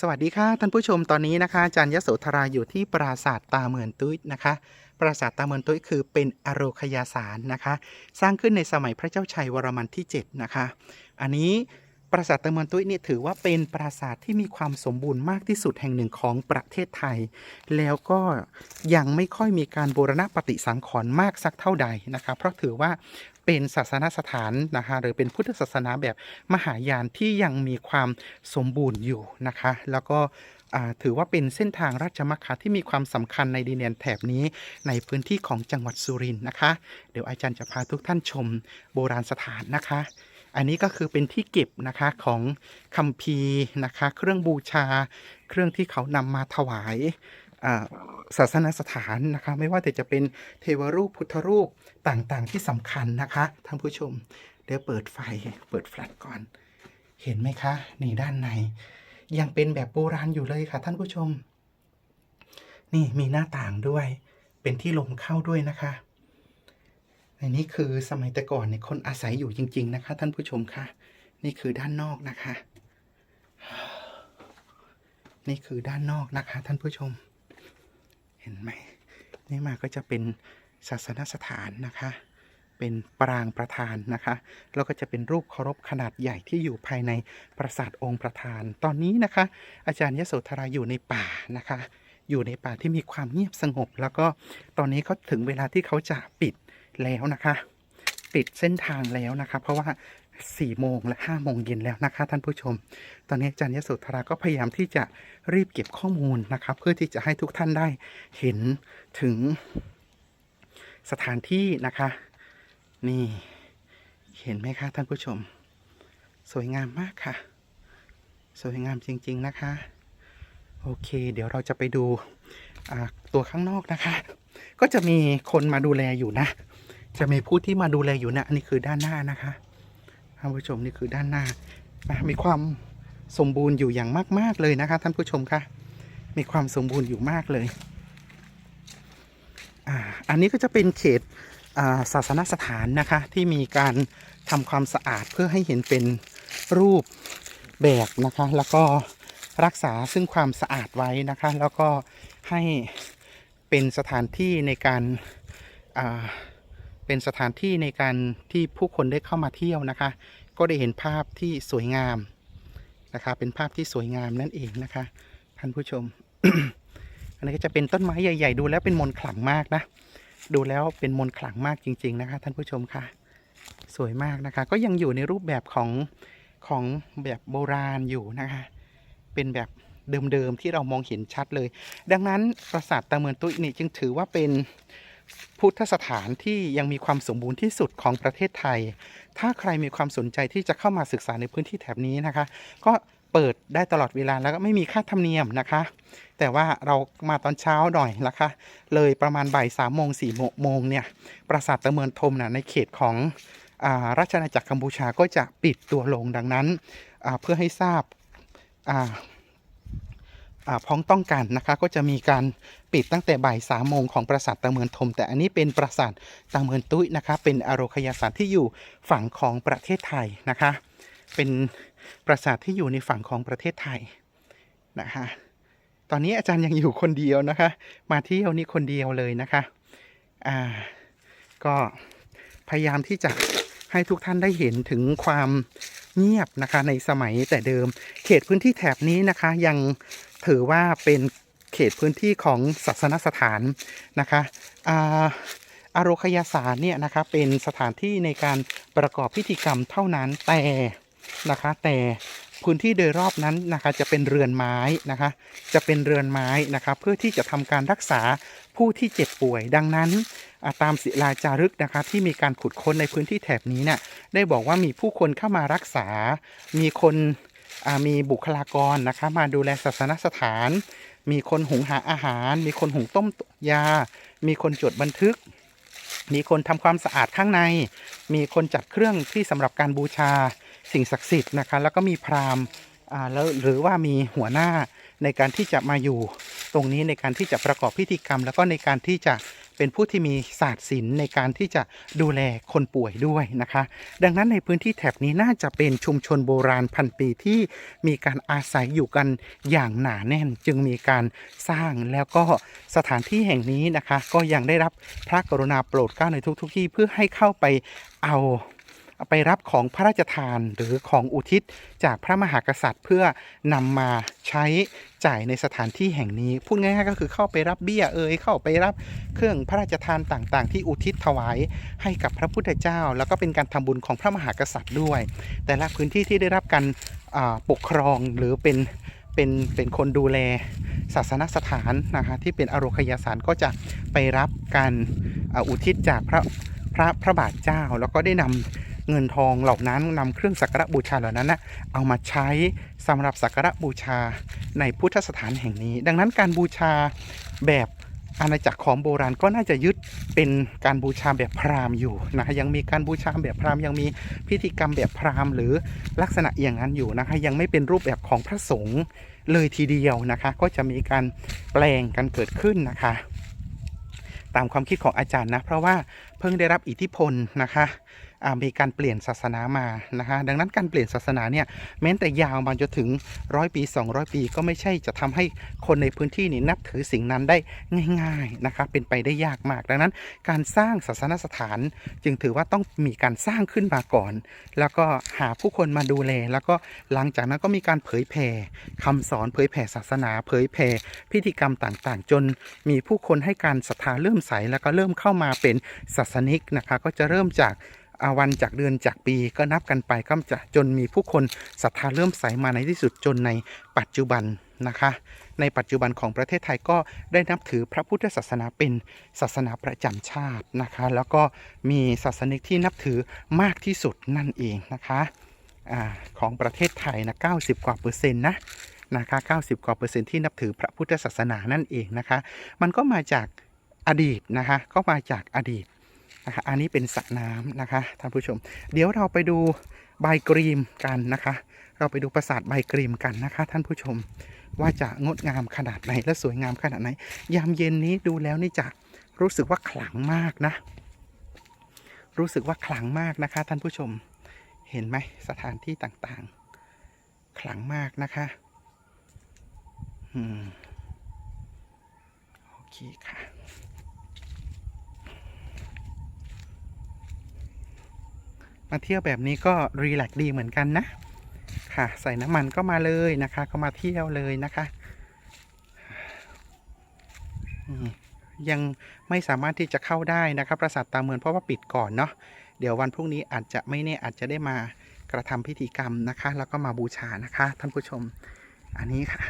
สวัสดีค่ะท่านผู้ชมตอนนี้นะคะอาจารย์ยโสธราอยู่ที่ปราสาทตาเหมือนตุ้ยนะคะ ปราสาทตาเหมือนตุ้ยคือเป็นอโรคยาสารนะคะ สร้างขึ้นในสมัยพระเจ้าชัยวรมันที่ 7 นะคะ อันนี้ปราสาทตาเหมือนตุ้ยนี่ถือว่าเป็นปราสาทที่มีความสมบูรณ์มากที่สุดแห่งหนึ่งของประเทศไทย แล้วก็ยังไม่ค่อยมีการบูรณะปฏิสังขรณ์มากสักเท่าใดนะคะ เพราะถือว่า เป็นศาสนสถานนะคะหรือเป็นพุทธศาสนาแบบมหายานที่ยังมีความสมบูรณ์อยู่นะคะ แล้วก็ถือว่าเป็นเส้นทางราชมัคคะที่มีความสำคัญในดินแดนแถบนี้ในพื้นที่ของจังหวัดสุรินทร์นะคะ เดี๋ยวอาจารย์จะพาทุกท่านชมโบราณสถานนะคะ อันนี้ก็คือเป็นที่เก็บนะคะของคัมภีร์นะคะ เครื่องบูชา เครื่องที่เขานำมาถวาย ศาสนสถานนะคะ ไม่ว่าแต่จะเป็นเทวรูปพุทธรูปต่างๆ ที่สำคัญนะคะท่านผู้ชม เดี๋ยวเปิดไฟเปิดแฟลชก่อน เห็นไหมคะนี่ด้านใน ยังเป็นแบบโบราณอยู่เลยค่ะ ท่านผู้ชม นี่มีหน้าต่างด้วย เป็นที่ลมเข้าด้วยนะคะอันนี้คือสมัยแต่ก่อนเนี่ยคนอาศัยอยู่จริง ๆ นะคะ ท่านผู้ชมค่ะนี่คือด้านนอกนะคะ นี่คือด้านนอกนะคะ ท่านผู้ชม เห็นไหมนี่มาก็จะเป็นศาสนสถานนะคะ เป็นปรางประธานนะคะ แล้วก็จะเป็นรูปเคารพขนาดใหญ่ที่อยู่ภายในปราสาทองค์ประธาน ตอนนี้นะคะ อาจารย์ยโสธราอยู่ในป่านะคะ อยู่ในป่าที่มีความเงียบสงบ แล้วก็ตอนนี้เขาถึงเวลาที่เขาจะปิดแล้วนะคะ ปิดเส้นทางแล้วนะคะ เพราะว่า 4โมงและ5โมงเย็นแล้วนะคะท่านผู้ชม ตอนนี้อาจารย์ยโสธราก็พยายามที่จะรีบเก็บข้อมูลนะคะเพื่อที่จะให้ทุกท่านได้เห็นถึงสถานที่นะคะ นี่เห็นไหมคะท่านผู้ชม สวยงามมากค่ะ สวยงามจริง ๆนะคะ โอเค เดี๋ยวเราจะไปดูตัวข้างนอกนะคะ ก็จะมีคนมาดูแลอยู่นะ จะมีผู้ที่มาดูแลอยู่นะ อันนี้คือด้านหน้านะคะ ท่านผู้ชมนี่คือด้านหน้า มีความสมบูรณ์อยู่อย่างมาก ๆ เลยนะคะท่านผู้ชมคะมีความสมบูรณ์อยู่มากเลยอ่าอันนี้ก็จะเป็นเขตาศาสนสถานนะคะ ที่มีการทำความสะอาดเพื่อให้เห็นเป็นรูปแบบนะคะ แล้วก็รักษาซึ่งความสะอาดไว้นะคะ แล้วก็ให้เป็นสถานที่ในการอ่า เป็นสถานที่ในการที่ผู้คนได้เข้ามาเที่ยวนะคะ ก็ได้เห็นภาพที่สวยงามนะคะ เป็นภาพที่สวยงามนั่นเองนะคะ ท่านผู้ชม อันนี้ก็จะเป็นต้นไม้ใหญ่ ๆ ดูแล้วเป็นมนขลังมากนะ ดูแล้วเป็นมนขลังมากจริง ๆ นะคะ ท่านผู้ชมค่ะ สวยมากนะคะ ก็ยังอยู่ในรูปแบบของของแบบโบราณอยู่นะคะ เป็นแบบเดิมๆที่เรามองเห็นชัดเลย ดังนั้นปราสาทตาเมือนตุ้ยนี่จึงถือว่าเป็น พุทธสถานที่ยังมีความสมบูรณ์ที่สุดของประเทศไทย ถ้าใครมีความสนใจที่จะเข้ามาศึกษาในพื้นที่แถบนี้นะคะ ก็เปิดได้ตลอดเวลาแล้วก็ไม่มีค่าธรรมเนียมนะคะ แต่ว่าเรามาตอนเช้าหน่อยนะคะ เลยประมาณบ่ายสามโมงสี่โมงเนี่ย ปราสาทตะเมินทมนะในเขตของอาราชอาณาจักรกัมพูชาก็จะปิดตัวลงดังนั้น เพื่อให้ทราบ พ้องต้องกันนะคะก็จะมีการปิดตั้งแต่บ่ายสามโมงของปราสาทตะเมินทม แต่อันนี้เป็นปราสาทตะเมินตุ้ยนะคะเป็นอโรคยาสถานที่อยู่ฝั่งของประเทศไทยนะคะ เป็นปราสาทที่อยู่ในฝั่งของประเทศไทยนะคะตอนนี้อาจารย์ยังอยู่คนเดียวนะคะ มาเที่ยวนี่คนเดียวเลยนะคะอ่าก็พยายามที่จะให้ทุกท่านได้เห็นถึงความเงียบนะคะในสมัยแต่เดิม เขตพื้นที่แถบนี้นะคะยัง ถือว่าเป็นเขตพื้นที่ของศาสนสถานนะคะอาอารคยาสารเนี่ยนะคะเป็นสถานที่ในการประกอบพิธีกรรมเท่านั้นแต่นะคะแต่พื้นที่โดยรอบนั้นนะคะจะเป็นเรือนไม้นะคะจะเป็นเรือนไม้นะคะเพื่อที่จะทำการรักษาผู้ที่เจ็บป่วยดังนั้นาตามศิลาจารึกนะคะที่มีการขุดค้นในพื้นที่แถบนี้เนี่ยได้บอกว่ามีผู้คนเข้ามารักษา มีคน มีบุคลากรนะคะมาดูแลศาสนสถาน มีคนหุงหาอาหาร มีคนหุงต้มยา มีคนจดบันทึก มีคนทำความสะอาดข้างใน มีคนจัดเครื่องที่สำหรับการบูชาสิ่งศักดิ์สิทธิ์นะคะ แล้วก็มีพราหมณ์แล้วหรือว่ามีหัวหน้าในการที่จะมาอยู่ตรงนี้ในการที่จะประกอบพิธีกรรม แล้วก็ในการที่จะ เป็นผู้ที่มีศาสตร์ศิลป์ในการที่จะดูแลคนป่วยด้วยนะคะ ดังนั้นในพื้นที่แถบนี้น่าจะเป็นชุมชนโบราณพันปีที่มีการอาศัยอยู่กันอย่างหนาแน่น จึงมีการสร้างแล้วก็สถานที่แห่งนี้นะคะ ก็ยังได้รับพระกรุณาโปรดเกล้าในทุกๆที่เพื่อให้เข้าไปเอา ไปรับของพระราชทานหรือของอุทิศจากพระมหากษัตริย์ เพื่อนำมาใช้จ่ายในสถานที่แห่งนี้ พูดง่ายๆก็คือเข้าไปรับเบี้ยเอ่ยเข้าไปรับเครื่องพระราชทานต่างๆ ที่อุทิศถวายให้กับพระพุทธเจ้า แล้วก็เป็นการทำบุญของพระมหากษัตริย์ด้วย แต่ละพื้นที่ที่ได้รับการปกครองหรือเป็นเป็นเป็นคนดูแลศาสนสถานนะคะที่เป็นอโรคยาสารก็จะไปรับการอุทิศจากพระพระพระบาทเจ้า แล้วก็ได้นำ เงินทองเหล่านั้นนำเครื่องสักการะบูชาเหล่านั้นนะเอามาใช้สำหรับสักการะบูชาในพุทธสถานแห่งนี้ ดังนั้นการบูชาแบบอาณาจักรของโบราณก็น่าจะยึดเป็นการบูชาแบบพราหมณ์อยู่นะยังมีการบูชาแบบพราหมณ์ยังมีพิธีกรรมแบบพราหมณ์หรือลักษณะอย่างนั้นอยู่นะคะยังไม่เป็นรูปแบบของพระสงฆ์เลยทีเดียวนะคะ ก็จะมีการแปลงกันเกิดขึ้นนะคะ ตามความคิดของอาจารย์นะ เพราะว่าเพิ่งได้รับอิทธิพลนะคะ มีการเปลี่ยนศาสนามานะคะดังนั้นการเปลี่ยนศาสนาเนี่ยแม้แต่ยาวมาจนถึงร้อยปี 200 ปี ก็ไม่ใช่จะทำให้คนในพื้นที่นี่นับถือสิ่งนั้นได้ง่ายๆนะคะเป็นไปได้ยากมาก ดังนั้นการสร้างศาสนสถาน จึงถือว่าต้องมีการสร้างขึ้นมาก่อน แล้วก็หาผู้คนมาดูแล แล้วก็หลังจากนั้นก็มีการเผยแผ่คำสอนเผยแผ่ศาสนา เผยแผ่พิธีกรรมต่างๆ จนมีผู้คนให้การศรัทธาเริ่มใสแล้วก็เริ่มเข้ามาเป็นศาสนิกนะคะก็จะเริ่มจาก อาวันจากเดือนจากปีก็นับกันไปก็จะจนมีผู้คนศรัทธาเริ่มใสมาในที่สุดจนในปัจจุบันนะคะ ในปัจจุบันของประเทศไทยก็ได้นับถือพระพุทธศาสนาเป็นศาสนาประจำชาตินะคะ แล้วก็มีศาสนิกที่นับถือมากที่สุดนั่นเองนะคะอของประเทศไทยนะ 90 กว่าเปอร์เซ็นต์นะนะคะ 90 กว่าเปอร์เซ็นต์ที่นับถือพระพุทธศาสนานั่นเองนะคะ มันก็มาจากอดีตนะคะ ก็มาจากอดีต นะคะอันนี้เป็นสระน้ำนะคะท่านผู้ชม เดี๋ยวเราไปดูใบกรีมกันนะคะ เราไปดูปราสาทใบกรีมกันนะคะ ท่านผู้ชมว่าจะงดงามขนาดไหนและสวยงามขนาดไหน ยามเย็นนี้ดูแล้วนี่จะรู้สึกว่าขลังมากนะ รู้สึกว่าขลังมากนะคะ ท่านผู้ชมเห็นไหมสถานที่ต่างๆ ขลังมากนะคะอืมโอเคค่ะ มาเที่ยวแบบนี้ก็รีแลกซ์ดีเหมือนกันนะ ค่ะ ใส่น้ำมันก็มาเลยนะคะ ก็มาเที่ยวเลยนะคะยังไม่สามารถที่จะเข้าได้นะครับปราสาทตาเมืองเพราะว่าปิดก่อนเนาะเดี๋ยววันพรุ่งนี้อาจจะไม่แน่อาจจะได้มากระทำพิธีกรรมนะคะ แล้วก็มาบูชานะคะ ท่านผู้ชม อันนี้ค่ะ